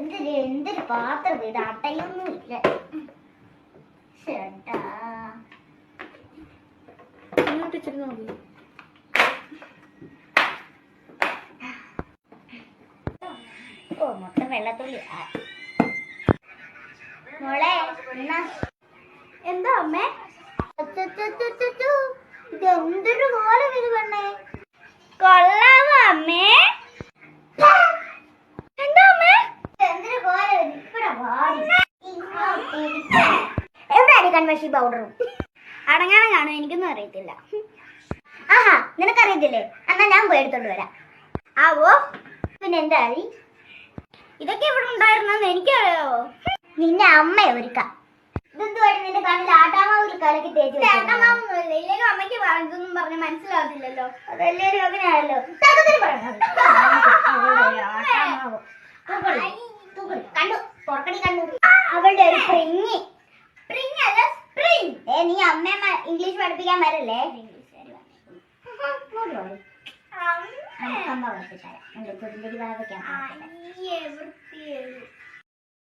എന്തൊരു എന്തൊരു പാത്രം ഇത്? അട്ടയൊന്നും ഇല്ല. ഓ മൊത്തം വെള്ളത്തുള്ളി. മോളെ എന്നാ? എന്താ അമ്മേ? എന്തൊരു പോലെ വരുവണ്ണേ പെണ്ണേ കൊള്ളാമോ അമ്മേ എന്താ അമ്മേ എന്തൊരു കോലം ഇത്? ഇവിടെ വാടി. കൺവെൻഷൻ പൗഡറും അടങ്ങാണങ്ങാണോ എനിക്കൊന്നും അറിയത്തില്ല. ആഹാ നിനക്കറിയത്തില്ലേ? എന്നാ ഞാൻ പോയി എടുത്തോണ്ട് വരാം. ആവോ? പിന്നെ എന്തായി? ഇതൊക്കെ ഇവിടെ ഉണ്ടായിരുന്നെന്ന് എനിക്കറിയാവോ നിന്നെ അമ്മ ഒരുക്കാം. ഇതെന്തുവായിട്ട് നിന്റെ കണ്ണിൽ ആട്ടാമാവ് ഒരു കലക്കി തേച്ച് ആട്ടാമാവൊന്നുമില്ല ഇല്ലെങ്കിൽ അമ്മയ്ക്ക് ഇതൊന്നും പറഞ്ഞ് മനസ്സിലാവത്തില്ലല്ലോ. അതെല്ലാരും അങ്ങനെയാണല്ലോ. കണ്ടു തുറക്കടി കണ്ടു. അവളുടെ ഒരു പ്രിങ് നീ അമ്മയെ ഇംഗ്ലീഷ് പഠിപ്പിക്കാൻ വരല്ലേ? അമ്മ. പഠിപ്പിച്ചു തരാം.